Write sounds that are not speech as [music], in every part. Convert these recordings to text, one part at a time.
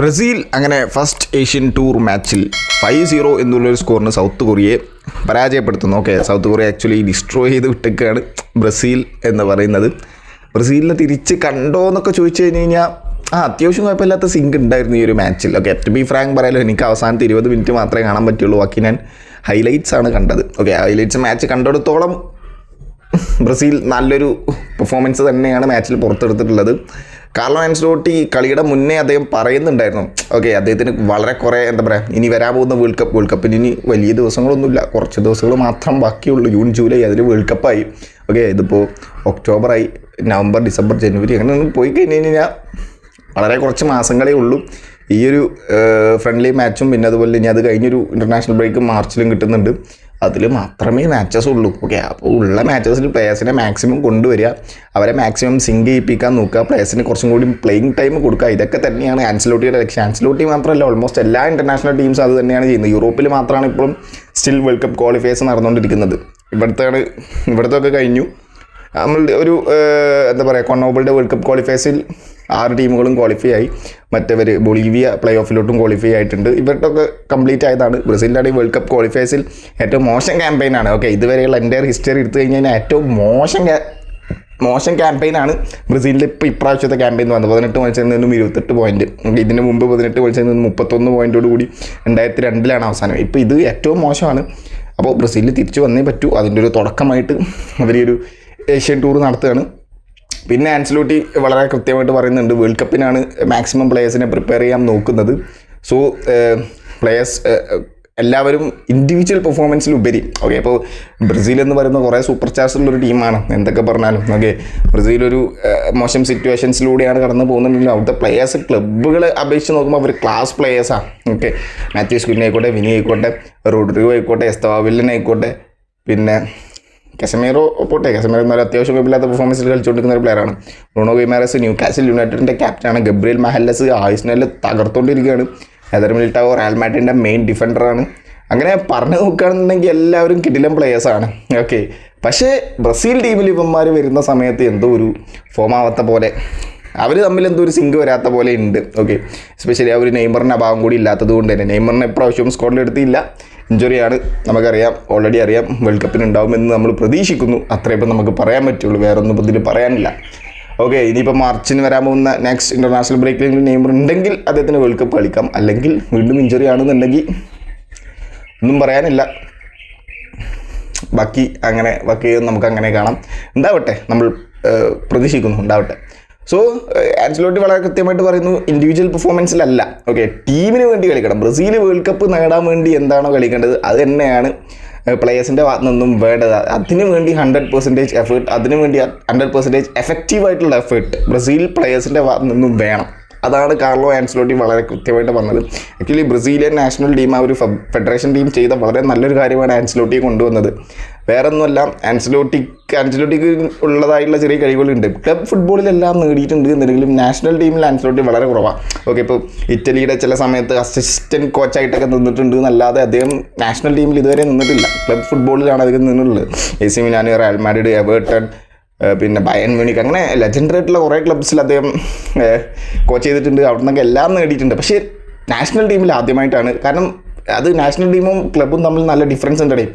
Brazil അങ്ങനെ first Asian tour മാച്ചിൽ five zero എന്നുള്ളൊരു സ്കോറിന് സൗത്ത് കൊറിയയെ പരാജയപ്പെടുത്തുന്നു. Okay South Korea actually destroy ചെയ്ത് വിട്ടേക്കാണ് ബ്രസീൽ എന്ന് പറയുന്നത്. ബ്രസീലിനെ തിരിച്ച് കണ്ടോ എന്നൊക്കെ ചോദിച്ചു കഴിഞ്ഞ് കഴിഞ്ഞാൽ ആ അത്യാവശ്യം കുഴപ്പമില്ലാത്ത സിങ്ക് ഉണ്ടായിരുന്നു ഈ ഒരു മാച്ചിൽ ഓക്കെ ടു ബി ഫ്രാങ്ക് പറയാലോ എനിക്ക് അവസാനത്തെ ഇരുപത് മിനിറ്റ് മാത്രമേ കാണാൻ പറ്റുള്ളൂ. ബാക്കി ഞാൻ ഹൈലൈറ്റ്സ് ആണ് കണ്ടത്. ഓക്കെ ഹൈലൈറ്റ്സ് മാച്ച് കണ്ടിടത്തോളം ബ്രസീൽ നല്ലൊരു പെർഫോമൻസ് തന്നെയാണ് മാച്ചിൽ പുറത്തെടുത്തിട്ടുള്ളത്. കാർലോ ആൻസ്ലോട്ടി കളിയുടെ മുന്നേ അദ്ദേഹം പറയുന്നുണ്ടായിരുന്നു. ഓക്കെ അദ്ദേഹത്തിന് വളരെ കുറേ എന്താ പറയുക ഇനി വരാൻ പോകുന്ന വേൾഡ് കപ്പ് വേൾഡ് കപ്പിന് ഇനി വലിയ ദിവസങ്ങളൊന്നുമില്ല. കുറച്ച് ദിവസങ്ങൾ മാത്രം ബാക്കിയുള്ളൂ. ജൂൺ ജൂലൈ അതിൽ വേൾഡ് കപ്പായി ഓക്കെ ഇതിപ്പോൾ ഒക്ടോബറായി നവംബർ ഡിസംബർ ജനുവരി അങ്ങനെ പോയി കഴിഞ്ഞ് കഴിഞ്ഞാൽ വളരെ കുറച്ച് മാസങ്ങളേ ഉള്ളൂ. ഈ ഒരു ഫ്രണ്ട്ലി മാച്ചും പിന്നെ അതുപോലെ ഇനി അത് കഴിഞ്ഞൊരു ഇന്റർനാഷണൽ ബ്രേക്ക് മാർച്ചിലും കിട്ടുന്നുണ്ട്. അതിൽ മാത്രമേ മാച്ചസ് ഉള്ളൂ. ഓക്കെ അപ്പോൾ ഉള്ള മാച്ചസിൽ പ്ലേയേഴ്സിനെ മാക്സിമം കൊണ്ടുവരിക. അവരെ മാക്സിമം സിങ്ക് ചെയ്യിപ്പിക്കാൻ നോക്കുക. പ്ലേയേഴ്സിന് കുറച്ചും കൂടി പ്ലേയിങ് ടൈം കൊടുക്കുക. ഇതൊക്കെ തന്നെയാണ് ആൻസലോട്ടിയുടെ ലക്ഷ്യം. ആൻസലോട്ടി മാത്രമല്ല ഓൾമോസ്റ്റ് എല്ലാ ഇന്റർനാഷണൽ ടീംസും അത് തന്നെയാണ് ചെയ്യുന്നത്. യൂറോപ്പിൽ മാത്രമാണ് ഇപ്പോഴും സ്റ്റിൽ വേൾഡ് കപ്പ് ക്വാളിഫയേഴ്സ് നടന്നുകൊണ്ടിരിക്കുന്നത്. ഇവിടുത്തെയാണ് ഇവിടുത്തെ ഒക്കെ കഴിഞ്ഞു. നമ്മൾ ഒരു എന്താ പറയുക കൊണ്ണോബിളുടെ വേൾഡ് കപ്പ് ക്വാളിഫയേഴ്സിൽ ആറ് ടീമുകളും ക്വാളിഫൈ ആയി. മറ്റവർ ബൊളീവിയ പ്ലേ ഓഫിലോട്ടും ക്വാളിഫൈ ആയിട്ടുണ്ട്. ഇവരുടെയൊക്കെ കംപ്ലീറ്റ് ആയതാണ്. ബ്രസീലിന്റെ ഈ വേൾഡ് കപ്പ് ക്വാളിഫയേഴ്സിൽ ഏറ്റവും മോശം ക്യാമ്പയിനാണ് ഓക്കെ ഇതുവരെയുള്ള എന്റെ ഹിസ്റ്ററി എടുത്തു കഴിഞ്ഞാൽ ഏറ്റവും മോശം മോശം ക്യാമ്പയിനാണ് ബ്രസീലിന്റെ ഇപ്പോൾ ഇപ്രാവശ്യത്തെ ക്യാമ്പയിൻ വന്നത് പതിനെട്ട് മത്സരത്തിൽ നിന്നും ഇരുപത്തെട്ട് പോയിന്റ് ഇതിന് മുമ്പ് പതിനെട്ട് മത്സരത്തിൽ നിന്നും മുപ്പത്തൊന്ന് പോയിന്റോട് കൂടി രണ്ടായിരത്തി രണ്ടിലാണ് അവസാനം. ഇപ്പോൾ ഇത് ഏറ്റവും മോശമാണ്. അപ്പോൾ ബ്രസീലിൽ തിരിച്ചു വന്നേ പറ്റൂ. അതിന്റെ ഒരു തുടക്കമായിട്ട് അവർ ഒരു ഏഷ്യൻ ടൂർ നടത്തുകയാണ്. പിന്നെ ആൻസലൂട്ടി വളരെ കൃത്യമായിട്ട് പറയുന്നുണ്ട് വേൾഡ് കപ്പിനാണ് മാക്സിമം പ്ലേയേഴ്സിനെ പ്രിപ്പയർ ചെയ്യാൻ നോക്കുന്നത്. സോ പ്ലേയേഴ്സ് എല്ലാവരും ഇൻഡിവിജ്വൽ പെർഫോമൻസിലുപരി ഓക്കെ അപ്പോൾ ബ്രസീൽ എന്ന് പറയുന്ന കുറേ സൂപ്പർ സ്റ്റാർസ് ഉള്ളൊരു ടീമാണ് എന്തൊക്കെ പറഞ്ഞാലും. ഓക്കെ ബ്രസീൽ ഒരു മോശം സിറ്റുവേഷൻസിലൂടെയാണ് കടന്നു പോകുന്നുണ്ടെങ്കിലും അവിടുത്തെ പ്ലേയേഴ്സ് ക്ലബ്ബുകളെ അപേക്ഷിച്ച് നോക്കുമ്പോൾ അവർ ക്ലാസ് പ്ലേയേഴ്സാണ് ഓക്കെ മാത്യൂസ് കുഞ്ഞായിക്കോട്ടെ വിനി ആയിക്കോട്ടെ റോഡ്രിഗോ ആയിക്കോട്ടെ എസ്തവാവില്ലൻ ആയിക്കോട്ടെ പിന്നെ കസമീറോ പോട്ടെ. കസമീറോ എന്നാലും അത്യാവശ്യം കുഴപ്പമില്ലാത്ത പെർഫോമൻസിൽ കളിച്ചുകൊണ്ടിരിക്കുന്ന ഒരു പ്ലെയറാണ് ബ്രൂണോ ഗെയ്മാരസ് ന്യൂ കാസിൽ യുണൈറ്റഡിന്റെ ക്യാപ്റ്റനാണ് ഗബ്രിയൽ മഹല്ലസ് ആയുസ്നലിൽ തകർത്തുകൊണ്ടിരിക്കുകയാണ് ഹെദർ മിൽട്ടാവോ റയൽ മാറ്റിന്റെ മെയിൻ ഡിഫൻഡറാണ് അങ്ങനെ പറഞ്ഞു നോക്കുകയാണെന്നുണ്ടെങ്കിൽ എല്ലാവരും കിടിലം പ്ലേയേഴ്സാണ് ഓക്കെ പക്ഷേ ബ്രസീൽ ടീമിൽ ഇവന്മാർ വരുന്ന സമയത്ത് എന്തോ ഒരു ഫോം ആവാത്ത പോലെ. അവർ തമ്മിൽ എന്തോ ഒരു സിങ്ക് വരാത്ത പോലെ ഉണ്ട്. ഓക്കെ എസ്പെഷ്യലി ആ ഒരു നെയ്മറിന്റെ അഭാവം കൂടി ഇല്ലാത്തത് കൊണ്ട് തന്നെ. നെയ്മറിനെ ഇപ്രാവശ്യവും സ്കോഡിൽ എടുത്തില്ല. ഇഞ്ചുറിയാണ്. നമുക്കറിയാം ഓൾറെഡി അറിയാം വേൾഡ് കപ്പിന് ഉണ്ടാവുമെന്ന് നമ്മൾ പ്രതീക്ഷിക്കുന്നു. അത്രയും ഇപ്പം നമുക്ക് പറയാൻ പറ്റുള്ളൂ വേറെ ഒന്നും ഇപ്പം ഇതിൽ പറയാനില്ല. ഓക്കെ ഇനിയിപ്പോൾ മാർച്ചിന് വരാൻ പോകുന്ന നെക്സ്റ്റ് ഇന്റർനാഷണൽ ബ്രേക്കിൽ നെയ്മർ ഉണ്ടെങ്കിൽ അദ്ദേഹത്തിന് വേൾഡ് കപ്പ് കളിക്കാം. അല്ലെങ്കിൽ വീണ്ടും ഇഞ്ചുറി ആണെന്നുണ്ടെങ്കിൽ ഒന്നും പറയാനില്ല. ബാക്കി അങ്ങനെ ബാക്കി നമുക്ക് അങ്ങനെ കാണാം. ഉണ്ടാവട്ടെ നമ്മൾ പ്രതീക്ഷിക്കുന്നു ഉണ്ടാവട്ടെ. സോ ആൻസലോട്ടി വളരെ കൃത്യമായിട്ട് പറയുന്നു ഇൻഡിവിജ്വൽ പെർഫോമൻസിലല്ല ഓക്കെ ടീമിന് വേണ്ടി കളിക്കണം. ബ്രസീൽ വേൾഡ് കപ്പ് നേടാൻ വേണ്ടി എന്താണോ കളിക്കേണ്ടത് അത് തന്നെയാണ് പ്ലേയേഴ്സിന്റെ ഭാഗത്തു നിന്നും വേണ്ടത്. അതിന് വേണ്ടി ഹൺഡ്രഡ് പെർസെന്റേജ് എഫേർട്ട് അതിന് വേണ്ടി ഹൺഡ്രഡ് പെർസെന്റേജ് എഫക്റ്റീവായിട്ടുള്ള എഫേർട്ട് ബ്രസീൽ പ്ലേയേഴ്സിന്റെ ഭാഗത്തു നിന്നും വേണം. അതാണ് കാർലോ ആൻസലോട്ടി വളരെ കൃത്യമായിട്ട് വന്നത് ആക്ച്വലി ബ്രസീലിയൻ നാഷണൽ ടീം ആ ഒരു ഫെഡറേഷൻ ടീം ചെയ്ത വളരെ നല്ലൊരു കാര്യമാണ് ആൻസലോട്ടി കൊണ്ടുവന്നത്. വേറെ ഒന്നുമല്ല ആൻസലോട്ടിക്ക് ആൻസലോട്ടിക്ക് ഉള്ളതായിട്ടുള്ള ചെറിയ കഴിവുകളുണ്ട്. ക്ലബ് ഫുട്ബോളിലെല്ലാം നേടിയിട്ടുണ്ട് എന്നുണ്ടെങ്കിലും നാഷണൽ ടീമിൽ ആൻസലോട്ടി വളരെ കുറവാണ് ഓക്കെ ഇപ്പോൾ ഇറ്റലിയുടെ ചില സമയത്ത് അസിസ്റ്റന്റ് കോച്ചായിട്ടൊക്കെ നിന്നിട്ടുണ്ട് എന്നല്ലാതെ അദ്ദേഹം നാഷണൽ ടീമിൽ ഇതുവരെ നിന്നിട്ടില്ല. ക്ലബ് ഫുട്ബോളിലാണ് അദ്ദേഹം നിന്നുള്ളത് എ സി മിലാനി റയൽ മാഡ്രിഡ് എവേർട്ടൺ പിന്നെ ബയൻ മ്യൂണിക് അങ്ങനെ ലെജൻഡറി ആയിട്ടുള്ള കുറേ ക്ലബ്സിൽ അദ്ദേഹം കോച്ച് ചെയ്തിട്ടുണ്ട്. അവിടെ നിന്നൊക്കെ എല്ലാം നേടിയിട്ടുണ്ട്. പക്ഷേ നാഷണൽ ടീമിൽ ആദ്യമായിട്ടാണ്. കാരണം അത് നാഷണൽ ടീമും ക്ലബ്ബും തമ്മിൽ നല്ല ഡിഫറൻസ് ഉണ്ടേ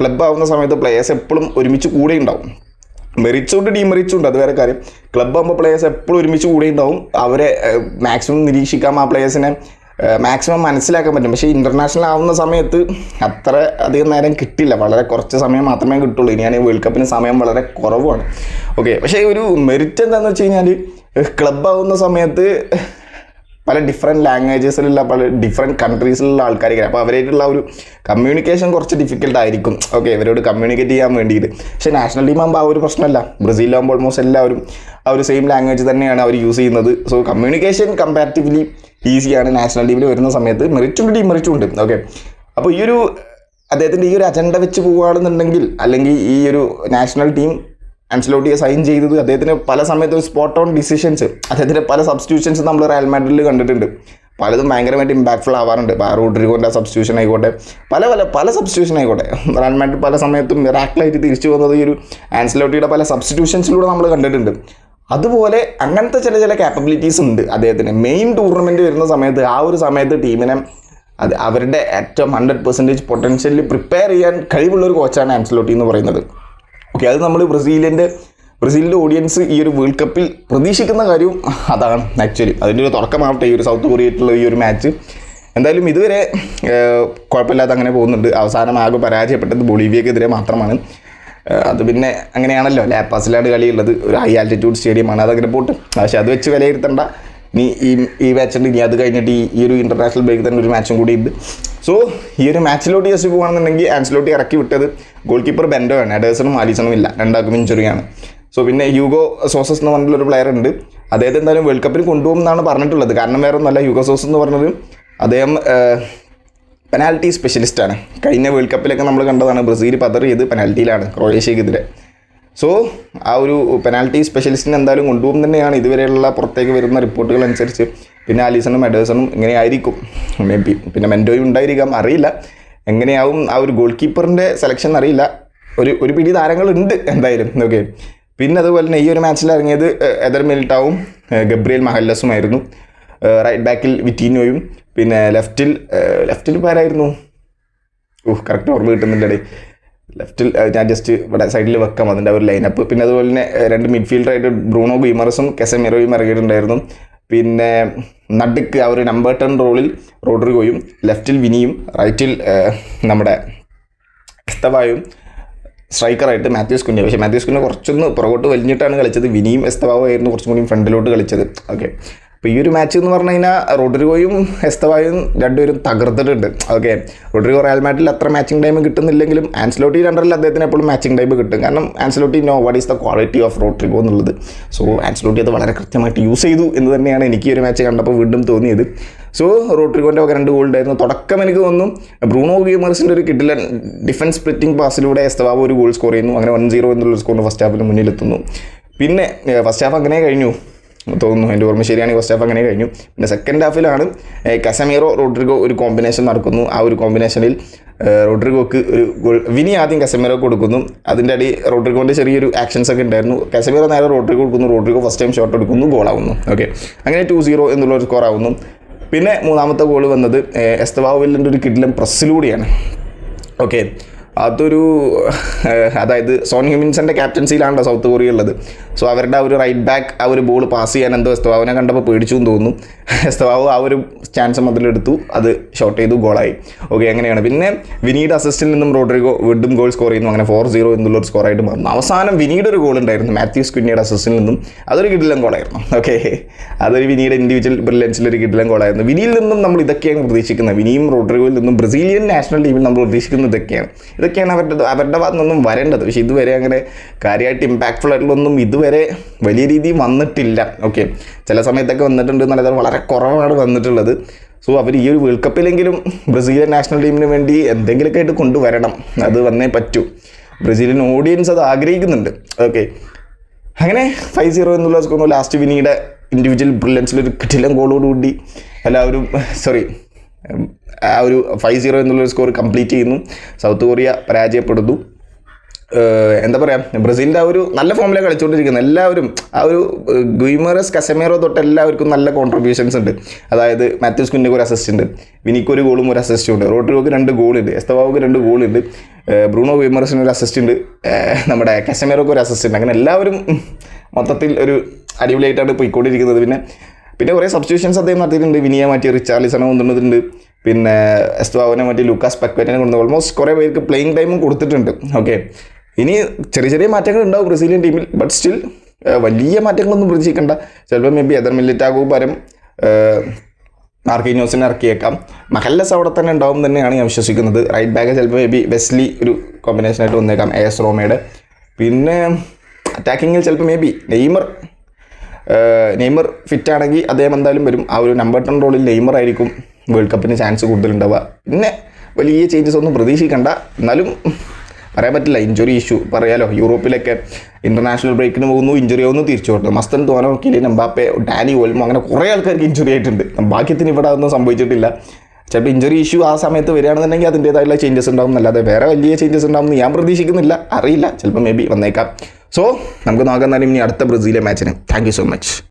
ക്ലബ്ബ് ആവുന്ന സമയത്ത് പ്ലേയേഴ്സ് എപ്പോഴും ഒരുമിച്ച് കൂടെ ഉണ്ടാവും. മെറിച്ചുകൊണ്ട് ടീം മെറിച്ചുകൊണ്ട് അത് വേറെ കാര്യം. ക്ലബ്ബ് ആകുമ്പോൾ പ്ലേയേഴ്സ് എപ്പോഴും ഒരുമിച്ച് കൂടെ ഉണ്ടാവും. അവരെ മാക്സിമം നിരീക്ഷിക്കാം ആ പ്ലേയേഴ്സിനെ മാക്സിമം മനസ്സിലാക്കാൻ പറ്റും. പക്ഷേ ഇന്റർനാഷണൽ ആവുന്ന സമയത്ത് അത്ര അധികം നേരം കിട്ടില്ല. വളരെ കുറച്ച് സമയം മാത്രമേ കിട്ടുള്ളൂ. ഇനി ഞാൻ വേൾഡ് കപ്പിന് സമയം വളരെ കുറവാണ്. ഓക്കെ പക്ഷേ ഒരു മെറിറ്റ് എന്താണെന്ന് വെച്ച് കഴിഞ്ഞാൽ ക്ലബ് ആവുന്ന സമയത്ത് പല ഡിഫറെന്റ് ലാംഗ്വേജസിലുള്ള പല ഡിഫറെന്റ് കൺട്രീസിലുള്ള ആൾക്കാർക്ക് അപ്പോൾ അവരായിട്ടുള്ള ഒരു കമ്മ്യൂണിക്കേഷൻ കുറച്ച് ഡിഫിക്കൽട്ട് ആയിരിക്കും. ഓക്കെ ഇവരോട് കമ്മ്യൂണിക്കേറ്റ് ചെയ്യാൻ വേണ്ടിയിട്ട്. പക്ഷേ നാഷണൽ ടീം ആകുമ്പോൾ ആ ഒരു പ്രശ്നമല്ല. ബ്രസീലാകുമ്പോൾ ഓൾമോസ്റ്റ് എല്ലാവരും ആ ഒരു സെയിം ലാംഗ്വേജ് തന്നെയാണ് അവർ യൂസ് ചെയ്യുന്നത്. സോ കമ്മ്യൂണിക്കേഷൻ കമ്പാരിറ്റീവ്ലി ഈസിയാണ് നാഷണൽ ടീമിൽ വരുന്ന സമയത്ത് മെറിച്ചുണ്ട് ടീം മെറിച്ചുണ്ട് ഓക്കെ അപ്പോൾ ഈ ഒരു അദ്ദേഹത്തിന്റെ ഈ ഒരു അജണ്ട വെച്ച് പോവുകയാണെന്നുണ്ടെങ്കിൽ അല്ലെങ്കിൽ ഈ ഒരു നാഷണൽ ടീം ആൻസലോട്ടിയെ സൈൻ ചെയ്തത് അദ്ദേഹത്തിന് പല സമയത്തും സ്പോട്ട് ഓൺ ഡിസിഷൻസ് അദ്ദേഹത്തിന്റെ പല സബ്സ്റ്റിറ്റ്യൂഷൻസ് നമ്മൾ റയൽ മാഡ്രിഡിൽ കണ്ടിട്ടുണ്ട്. പലതും ഭയങ്കരമായിട്ട് ഇമ്പാക്ട്ഫുൾ ആവാറുണ്ട്. റോഡ്രിഗോന്റെ സബ്സ്റ്റിറ്റ്യൂഷൻ ആയിക്കോട്ടെ പല പല പല സബ്സ്റ്റിറ്റ്യൂഷൻ ആയിക്കോട്ടെ. റയൽ മാഡ്രിഡ് പല സമയത്തും മിറാക്കിളായിട്ട് തിരിച്ചു വന്നത് ഈ ഒരു ആൻസലോട്ടിയുടെ പല സബ്സ്റ്റിറ്റ്യൂഷൻസിലൂടെ നമ്മൾ കണ്ടിട്ടുണ്ട്. അതുപോലെ അങ്ങനത്തെ ചില ചില കാപ്പബിലിറ്റീസ് ഉണ്ട് അദ്ദേഹത്തിന്. മെയിൻ ടൂർണമെന്റ് വരുന്ന സമയത്ത് ആ ഒരു സമയത്ത് ടീമിനെ അത് അവരുടെ ഏറ്റവും ഹൺഡ്രഡ് പെർസെന്റേജ് പൊട്ടൻഷ്യലി പ്രിപ്പയർ ചെയ്യാൻ കഴിവുള്ള ഒരു കോച്ചാണ് ആൻസലോട്ടി എന്ന് പറയുന്നത്. ഓക്കെ അത് നമ്മൾ ബ്രസീലിന്റെ ബ്രസീലിന്റെ ഓഡിയൻസ് ഈ ഒരു വേൾഡ് കപ്പിൽ പ്രതീക്ഷിക്കുന്ന കാര്യവും അതാണ് ആക്ച്വലി അതിന്റെ ഒരു തുടക്കമാവട്ടെ ഈ ഒരു സൗത്ത് കൊറിയയിട്ടുള്ള ഈ ഒരു മാച്ച് എന്തായാലും ഇതുവരെ കുഴപ്പമില്ലാതെ അങ്ങനെ പോകുന്നുണ്ട്. അവസാനം ആകെ പരാജയപ്പെട്ടത് ബൊളീവിയക്കെതിരെ മാത്രമാണ്. അത് പിന്നെ അങ്ങനെയാണല്ലോ. ലാപ്പാസിലാണ് കളിയുള്ളത്. ഒരു ഹൈ ആൾട്ടിറ്റ്യൂഡ് സ്റ്റേഡിയമാണ് അതങ്ങനെ പോട്ട്. പക്ഷേ അത് വെച്ച് വിലയിരുത്തണ്ട. നീ ഈ ഈ മാച്ചുണ്ട് ഇനി അത് കഴിഞ്ഞിട്ട് ഈ ഈ ഒരു ഇന്റർനാഷണൽ ബ്രേക്ക് തന്നെ ഒരു മാച്ചും കൂടി ഉണ്ട്. സോ ഈ ഒരു മാച്ചിലോട്ട് ജസ്റ്റ് പോകുകയാണെന്നുണ്ടെങ്കിൽ ആൻസിലോട്ട് ഇറക്കി വിട്ടത് ഗോൾ കീപ്പർ ബെൻഡോ ആണ്. അഡേഴ്സണും ആലീസണും ഇല്ല. രണ്ടാൾക്കും ഇഞ്ചുറിയാണ് സോ പിന്നെ യൂഗോ സോസസ് എന്ന് പറഞ്ഞിട്ടുള്ള ഒരു പ്ലെയർ ഉണ്ട്. അദ്ദേഹത്തെ എന്തായാലും വേൾഡ് കപ്പിന് കൊണ്ടുപോകും എന്നാണ് പറഞ്ഞിട്ടുള്ളത്. കാരണം വേറെ ഒന്നല്ല യുഗോ സോസ് എന്ന് പറഞ്ഞത് അദ്ദേഹം പെനാൽറ്റി സ്പെഷ്യലിസ്റ്റാണ് കഴിഞ്ഞ വേൾഡ് കപ്പിലൊക്കെ നമ്മൾ കണ്ടതാണ്. ബ്രസീൽ പതർ ചെയ്ത് പെനാൽറ്റിയിലാണ് ക്രൊയേഷ്യക്കെതിരെ. സോ ആ ഒരു പെനാൽറ്റി സ്പെഷ്യലിസ്റ്റിനെ എന്തായാലും കൊണ്ടുപോകും തന്നെയാണ് ഇതുവരെയുള്ള പുറത്തേക്ക് വരുന്ന റിപ്പോർട്ടുകൾ അനുസരിച്ച്. പിന്നെ ആലീസണും എഡേഴ്സണും ഇങ്ങനെ ആയിരിക്കും മേ ബി പിന്നെ മെൻഡോയും ഉണ്ടായിരിക്കാം അറിയില്ല. എങ്ങനെയാവും ആ ഒരു ഗോൾ കീപ്പറിന്റെ സെലക്ഷൻ അറിയില്ല ഒരു ഒരു പിടി താരങ്ങളുണ്ട് എന്തായാലും. ഓക്കെ പിന്നെ അതുപോലെ തന്നെ ഈ ഒരു മാച്ചിൽ ഇറങ്ങിയത് എദർ മിൽട്ടാവും ഗബ്രിയൽ മഹല്ലസുമായിരുന്നു. റൈറ്റ് ബാക്കിൽ വിറ്റീനോയും പിന്നെ ലെഫ്റ്റിൽ ലെഫ്റ്റിൽ പേരായിരുന്നു ഓഹ് കറക്റ്റ് ഓർമ്മ കിട്ടുന്നില്ലടേ. ലെഫ്റ്റിൽ ഞാൻ ജസ്റ്റ് ഇവിടെ സൈഡിൽ വെക്കാം. അതിന്റെ ഒരു ലൈനപ്പ് പിന്നെ അതുപോലെ തന്നെ രണ്ട് മിഡ്ഫീൽഡറായിട്ട് ബ്രൂണോ ഗീമറസും കെസമിറോയും ഇറങ്ങിയിട്ടുണ്ടായിരുന്നു. പിന്നെ നടുക്ക് ആ ഒരു നമ്പർ ടെൻ റോളിൽ റോഡ്രിഗോയും ലെഫ്റ്റിൽ വിനിയും റൈറ്റിൽ നമ്മുടെ എസ്തവായും സ്ട്രൈക്കറായിട്ട് മാത്യൂസ് കുഞ്ഞ്. പക്ഷേ മാത്യൂസ് കുഞ്ഞ് കുറച്ചൊന്ന് പുറകോട്ട് വലിഞ്ഞിട്ടാണ് കളിച്ചത്. വിനിയും എസ്തവാവും ആയിരുന്നു കുറച്ചും കൂടി ഫ്രണ്ടിലോട്ട് കളിച്ചത്. ഓക്കെ അപ്പോൾ ഈ ഒരു മാച്ച് എന്ന് പറഞ്ഞു കഴിഞ്ഞാൽ റോഡ്രിഗോയും എസ്തവായും രണ്ടുപേരും തകർത്തിട്ടുണ്ട്. ഓക്കെ റോഡ്രിഗോ റയൽ മാറ്റിൽ അത്ര മാച്ചിങ് ടൈം കിട്ടുന്നില്ലെങ്കിലും ആൻസലോട്ടി രണ്ടറിൽ അദ്ദേഹത്തിന് എപ്പോഴും മാച്ചിങ് ടൈം കിട്ടും. കാരണം Ancelotti know what is the quality of Rodrygo എന്നുള്ളത്. സോ ആൻസലോട്ടി അത് വളരെ കൃത്യമായിട്ട് യൂസ് ചെയ്തു എന്ന് തന്നെയാണ് എനിക്ക് ഒരു മാച്ച് കണ്ടപ്പോൾ വീണ്ടും തോന്നിയത്. സോ റോഡ്രിഗോന്റെ ഒക്കെ രണ്ട് ഗോൾ ഉണ്ടായിരുന്നു. തുടക്കം എനിക്ക് തോന്നുന്നു ബ്രൂണോ ഗിയമേഴ്സിന്റെ ഒരു കിട്ടില്ല ഡിഫൻസ് സ്പ്ലിറ്റിംഗ് പാസിലൂടെ എസ്തവാബ് ഒരു ഗോൾ സ്കോർ ചെയ്യുന്നു. അങ്ങനെ വൺ സീറോ എന്നുള്ള സ്കോറിന് ഫസ്റ്റ് ഹാഫിന് മുന്നിലെത്തുന്നു. പിന്നെ ഫസ്റ്റ് ഹാഫ് അങ്ങനെ കഴിഞ്ഞു. തോന്നുന്നു. എന്റെ ഓർമ്മ ശരിയാണ് ഫസ്റ്റ് ഹാഫ് അങ്ങനെ കഴിഞ്ഞു. പിന്നെ സെക്കൻഡ് ഹാഫിലാണ് കസമീറോ റോഡ്രിഗോ ഒരു കോമ്പിനേഷൻ നടക്കുന്നു. ആ ഒരു കോമ്പിനേഷനിൽ റോഡ്രിഗോക്ക് ഒരു ഗോൾ വിനി ആദ്യം കസമീറോ കൊടുക്കുന്നു. അതിന്റെ അടി റോഡ്രിഗോന്റെ ചെറിയൊരു ആക്ഷൻസ് ഒക്കെ ഉണ്ടായിരുന്നു. കസമീറോ നേരെ റോഡ്രിഗോ കൊടുക്കുന്നു. റോഡ്രിഗോ ഫസ്റ്റ് ടൈം ഷോട്ട് എടുക്കുന്നു ഗോളാവുന്നു ഓക്കെ അങ്ങനെ ടു സീറോ എന്നുള്ള ഒരു സ്കോർ ആവുന്നു. പിന്നെ മൂന്നാമത്തെ ഗോൾ വന്നത് എസ്തവാവിലിന്റെ ഒരു കിഡിലും പ്രസ്സിലൂടെയാണ് ഓക്കെ അതൊരു [laughs] അതായത് സോൺ ഹ്യൂമിൻസന്റെ ക്യാപ്റ്റൻസിയിലാണല്ലോ സൗത്ത് കൊറിയ ഉള്ളത് സോ അവരുടെ ആ ഒരു റൈറ്റ് ബാക്ക് ആ ഒരു ബോൾ പാസ് ചെയ്യാൻ എന്തോ എസ്തവാവിനെ കണ്ടപ്പോൾ പേടിച്ചു എന്ന് തോന്നുന്നു. [laughs] എസ്തവാവ് ആ ഒരു ചാൻസ് മുതലെടുത്തു അത് ഷോട്ട് ചെയ്തു ഗോളായി ഓക്കെ അങ്ങനെയാണ്. പിന്നെ വിനീഡ് അസിസ്റ്റിൽ നിന്നും റോഡ്രിഗോ വീണ്ടും ഗോൾ സ്കോർ ചെയ്യുന്നു. അങ്ങനെ ഫോർ സീറോ എന്നുള്ള ഒരു സ്കോറായിട്ട് മാറുന്നു. അവസാനം വിനീഡ് ഒരു ഗോൾ ഉണ്ടായിരുന്നു. മാത്യൂസ് കുഞ്ഞിയുടെ അസിസ്റ്റിൽ നിന്നും. അതൊരു കിടിലം ഗോളായിരുന്നു ഓക്കെ [laughs] അതൊരു വിനീഡ് ഇൻഡിവിജ്വൽ ബ്രില്യൻസിലൊരു കിടിലം ഗോളായിരുന്നു വിനിയിൽ നിന്നും നമ്മൾ ഇതൊക്കെയാണ് പ്രതീക്ഷിക്കുന്നത്. വിനിയും റോഡ്രിഗോയിൽ നിന്നും ബ്രസീലിയൻ നാഷണൽ ടീമിൽ നമ്മൾ പ്രതീക്ഷിക്കുന്നത് ഇതൊക്കെയാണ്. ഇതൊക്കെയാണ് അവരുടെ അവരുടെ ഭാഗത്തു വരേണ്ടത്. പക്ഷേ ഇതുവരെ അങ്ങനെ കാര്യമായിട്ട് ഇമ്പാക്ട്ഫുൾ ആയിട്ടുള്ളൊന്നും ഇതുവരെ വലിയ രീതിയിൽ വന്നിട്ടില്ല. ഓക്കെ ചില സമയത്തൊക്കെ വന്നിട്ടുണ്ട് എന്നുള്ളത് വളരെ കുറവാണ് വന്നിട്ടുള്ളത്. സോ അവർ ഈ ഒരു വേൾഡ് കപ്പിലെങ്കിലും ബ്രസീലിയൻ നാഷണൽ ടീമിന് വേണ്ടി എന്തെങ്കിലുമൊക്കെ ആയിട്ട് കൊണ്ടുവരണം. അത് വന്നേ പറ്റൂ. ബ്രസീലിയൻ ഓഡിയൻസ് അത് ആഗ്രഹിക്കുന്നുണ്ട്. ഓക്കെ അങ്ങനെ ഫൈവ് സീറോ എന്നുള്ള ലാസ്റ്റ് വിനിയുടെ ഇൻഡിവിജ്വൽ ബ്രില്യൻസിൽ ഒരു കിടിലം ഗോളോടുകൂടി എല്ലാവരും സോറി ആ ഒരു ഫൈവ് സീറോ എന്നുള്ളൊരു സ്കോർ കംപ്ലീറ്റ് ചെയ്യുന്നു. സൗത്ത് കൊറിയ പരാജയപ്പെടുന്നു. എന്താ പറയുക ബ്രസീലിന്റെ ആ ഒരു നല്ല ഫോമിലാണ് കളിച്ചുകൊണ്ടിരിക്കുന്നത്. എല്ലാവരും ആ ഒരു ഗുയിമറസ് കസമേറോ തൊട്ട് എല്ലാവർക്കും നല്ല കോൺട്രിബ്യൂഷൻസ് ഉണ്ട്. അതായത് മാത്യൂസ് കുന്നിക്ക് ഒരു അസിസ്റ്റ് ഉണ്ട് വിനിക്ക് ഒരു ഗോളും ഒരു അസിസ്റ്റും ഉണ്ട്. റോഡ്രിഗോക്ക് രണ്ട് ഗോളുണ്ട് എസ്തവാവുക്ക് രണ്ട് ഗോളുണ്ട് ബ്രൂണോ ഗുയിമറസിന് ഒരു അസിസ്റ്റ് ഉണ്ട് നമ്മുടെ കസമേറോക്ക് ഒരു അസിസ്റ്റ് ഉണ്ട്. അങ്ങനെ എല്ലാവരും മൊത്തത്തിൽ ഒരു അടിപൊളിയായിട്ടാണ് പോയിക്കൊണ്ടിരിക്കുന്നത്. പിന്നെ പിന്നെ കുറേ സബ്സ്റ്റിറ്റ്യൂഷൻസ് അദ്ദേഹം നടത്തിയിട്ടുണ്ട്. വിനിയെ മാറ്റി റിച്ചാർലിസണെ കൊണ്ടുവന്നിട്ടുണ്ട്. പിന്നെ എസ്തുവാവിനെ മാറ്റി ലൂക്കാസ് പക്വറ്റിനെ കൊണ്ടു ഓൾമോസ്റ്റ് കുറേ പേർക്ക് പ്ലേയിങ് ടൈമും കൊടുത്തിട്ടുണ്ട്. ഓക്കെ ഇനി ചെറിയ ചെറിയ മാറ്റങ്ങൾ ഉണ്ടാവും ബ്രസീലിയൻ ടീമിൽ ബട്ട് സ്റ്റിൽ വലിയ മാറ്റങ്ങളൊന്നും പ്രതീക്ഷിക്കണ്ട. ചിലപ്പോൾ മേ ബി എതർ മില്ലിറ്റാകു പരം മാർക്കിനോസിനെ ഇറക്കിയേക്കാം. മഹല്ലസ് അവിടെ തന്നെ ഉണ്ടാവും തന്നെയാണ് ഞാൻ വിശ്വസിക്കുന്നത്. റൈറ്റ് ബാക്ക് ചിലപ്പോൾ മേ ബി വെസ്ലി ഒരു കോമ്പിനേഷനായിട്ട് വന്നേക്കാം. എ എസ് റോമയുടെ. പിന്നെ അറ്റാക്കിങ്ങിൽ ചിലപ്പോൾ may be Neymar Neymar fit ആണെങ്കിൽ അദ്ദേഹം എന്തായാലും വരും. ആ ഒരു നമ്പർ ടെൻ റോളിൽ നെയ്മർ ആയിരിക്കും വേൾഡ് കപ്പിന് ചാൻസ് കൂടുതലുണ്ടാവുക. പിന്നെ വലിയ ചേഞ്ചസ് ഒന്നും പ്രതീക്ഷിക്കണ്ട. എന്നാലും പറയാൻ പറ്റില്ല ഇഞ്ചുറി ഇഷ്യൂ പറയാലോ. യൂറോപ്പിലൊക്കെ ഇന്റർനാഷണൽ ബ്രേക്കിന് പോകുന്നു ഇഞ്ചുറി ആവുന്നു തിരിച്ചു കൊടുത്തു മസ്തൻ തോനോ കിലിൻ എംബാപ്പെ ഡാനി ഓൽമോ അങ്ങനെ കുറേ ആൾക്കാർക്ക് ഇഞ്ചുറി ആയിട്ടുണ്ട്. ഭാഗ്യത്തിന് ഇവിടെ അതൊന്നും സംഭവിച്ചിട്ടില്ല. ചിലപ്പോൾ ഇഞ്ചുറി ഇഷ്യൂ ആ സമയത്ത് വരികയാണെന്നുണ്ടെങ്കിൽ അതിന്റേതായുള്ള ചേഞ്ചസ് ഉണ്ടാവും. അല്ലാതെ വേറെ വലിയ ചേഞ്ചസ് ഉണ്ടാവും ഞാൻ പ്രതീക്ഷിക്കുന്നില്ല. അറിയില്ല. ചിലപ്പോൾ മേ ബി വന്നേക്കാം. സോ നമുക്ക് നോക്കാം തന്നെ ഇനി അടുത്ത ബ്രസീലിയ മാച്ചിന് താങ്ക് സോ മച്ച്